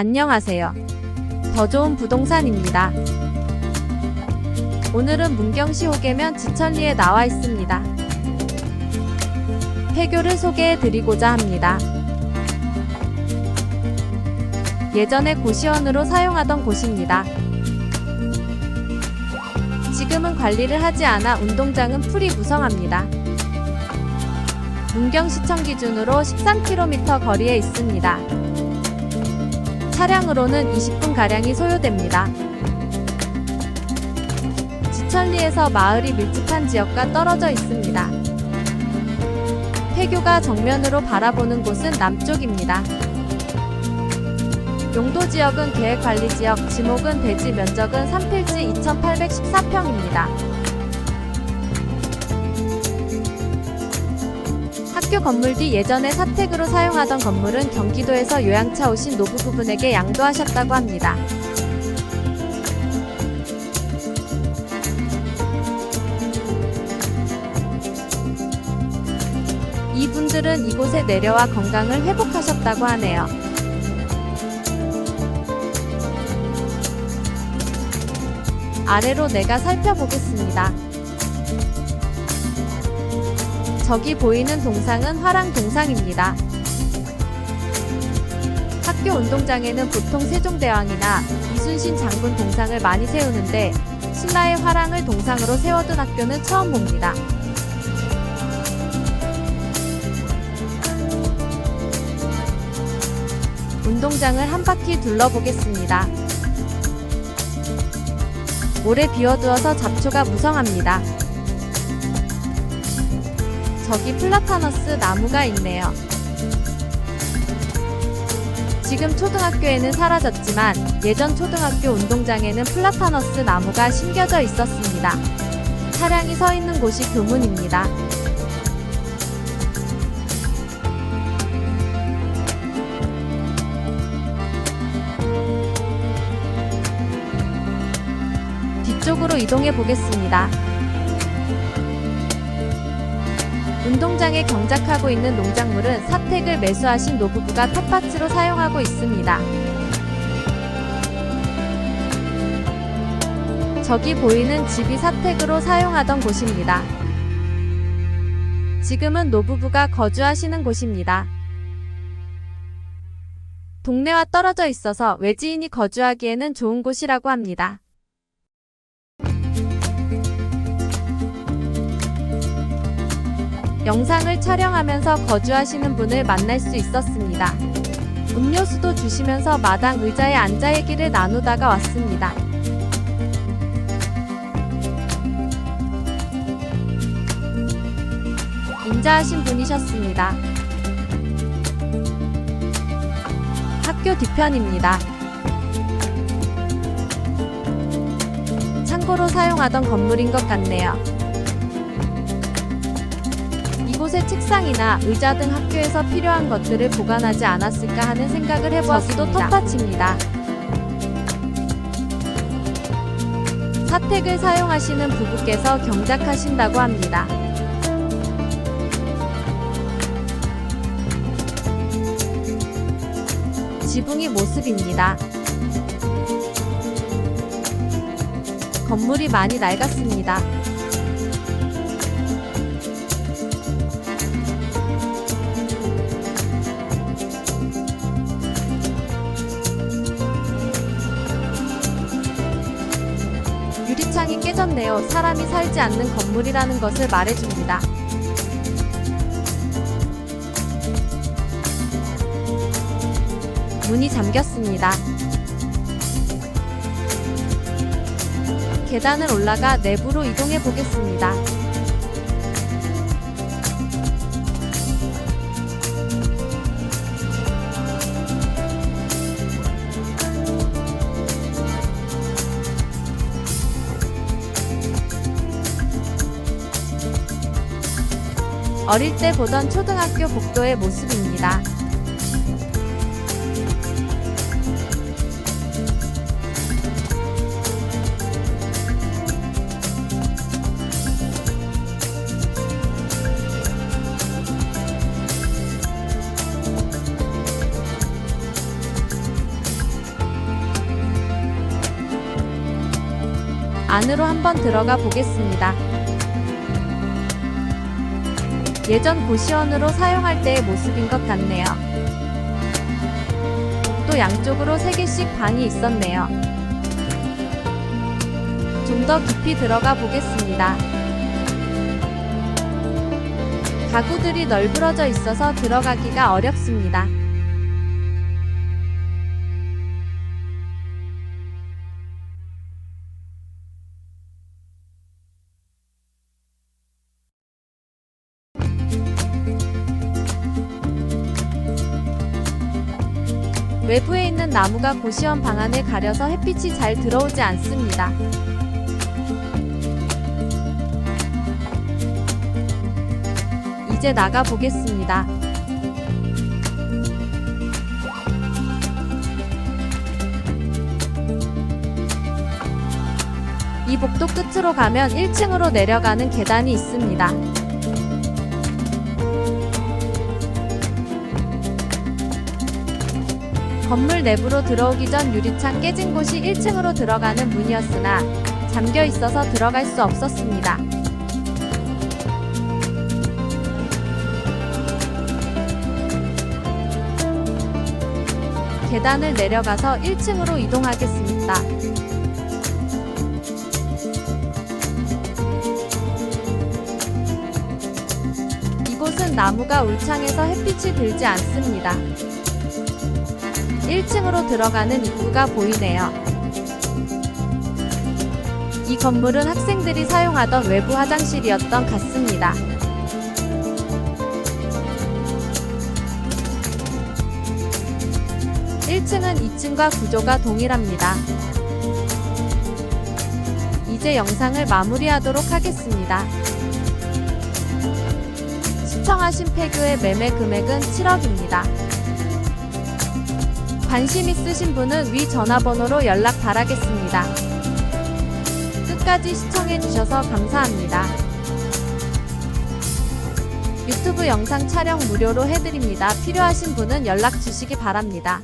안녕하세요. 더 좋은 부동산입니다. 오늘은 문경시 호계면 지천리에 나와 있습니다. 폐교를 소개해 드리고자 합니다. 예전에 고시원으로 사용하던 곳입니다. 지금은 관리를 하지 않아 운동장은 풀이 무성합니다. 문경시청 기준으로 13km 거리에 있습니다. 차량으로는 20분가량이 소요됩니다. 지천리에서 마을이 밀집한 지역과 떨어져 있습니다. 폐교가 정면으로 바라보는 곳은 남쪽입니다. 용도 지역은 계획관리지역, 지목은 대지 면적은 3필지 2814평입니다. 학교 건물 뒤 예전에 사택으로 사용하던 건물은 경기도에서 요양차 오신 노부부분에게 양도하셨다고 합니다. 이분들은 이곳에 내려와 건강을 회복하셨다고 하네요. 아래로 내가 살펴보겠습니다. 저기 보이는 동상은 화랑 동상입니다. 학교 운동장에는 보통 세종대왕이나 이순신 장군 동상을 많이 세우는데 신라의 화랑을 동상으로 세워둔 학교는 처음 봅니다. 운동장을 한 바퀴 둘러보겠습니다. 오래 비워두어서 잡초가 무성합니다. 저기 플라타너스 나무가 있네요. 지금 초등학교에는 사라졌지만 예전 초등학교 운동장에는 플라타너스 나무가 심겨져 있었습니다. 차량이 서 있는 곳이 교문입니다. 뒤쪽으로 이동해 보겠습니다. 운동장에 경작하고 있는 농작물은 사택을 매수하신 노부부가 텃밭으로 사용하고 있습니다. 저기 보이는 집이 사택으로 사용하던 곳입니다. 지금은 노부부가 거주하시는 곳입니다. 동네와 떨어져 있어서 외지인이 거주하기에는 좋은 곳이라고 합니다. 영상을 촬영하면서 거주하시는 분을 만날 수 있었습니다. 음료수도 주시면서 마당 의자에 앉아 얘기를 나누다가 왔습니다. 인자하신 분이셨습니다. 학교 뒤편입니다. 창고로 사용하던 건물인 것 같네요. 이곳에 책상이나 의자 등 학교에서 필요한 것들을 보관하지 않았을까 하는 생각을 해보았습니다. 저기도 텃밭입니다. 사택을 사용하시는 부부께서 경작하신다고 합니다. 지붕이 모습입니다. 건물이 많이 낡았습니다. 유리창이 깨졌네요. 사람이 살지 않는 건물이라는 것을 말해줍니다. 문이 잠겼습니다. 계단을 올라가 내부로 이동해 보겠습니다. 어릴 때 보던 초등학교 복도의 모습입니다. 안으로 한번 들어가 보겠습니다. 예전 고시원으로 사용할 때의 모습인 것 같네요. 또 양쪽으로 3개씩 방이 있었네요. 좀 더 깊이 들어가 보겠습니다. 가구들이 널브러져 있어서 들어가기가 어렵습니다. 외부에 있는 나무가 고시원 방 안을 가려서 햇빛이 잘 들어오지 않습니다. 이제 나가 보겠습니다. 이 복도 끝으로 가면 1층으로 내려가는 계단이 있습니다. 건물 내부로 들어오기 전 유리창 깨진 곳이 1층으로 들어가는 문이었으나 잠겨 있어서 들어갈 수 없었습니다. 계단을 내려가서 1층으로 이동하겠습니다. 이곳은 나무가 울창해서 햇빛이 들지 않습니다. 1층으로 들어가는 입구가 보이네요. 이 건물은 학생들이 사용하던 외부 화장실이었던 같습니다. 1층은 2층과 구조가 동일합니다. 이제 영상을 마무리하도록 하겠습니다. 시청하신 폐교의 매매 금액은 7억입니다. 관심 있으신 분은 위 전화번호로 연락 바라겠습니다. 끝까지 시청해주셔서 감사합니다. 유튜브 영상 촬영 무료로 해드립니다. 필요하신 분은 연락 주시기 바랍니다.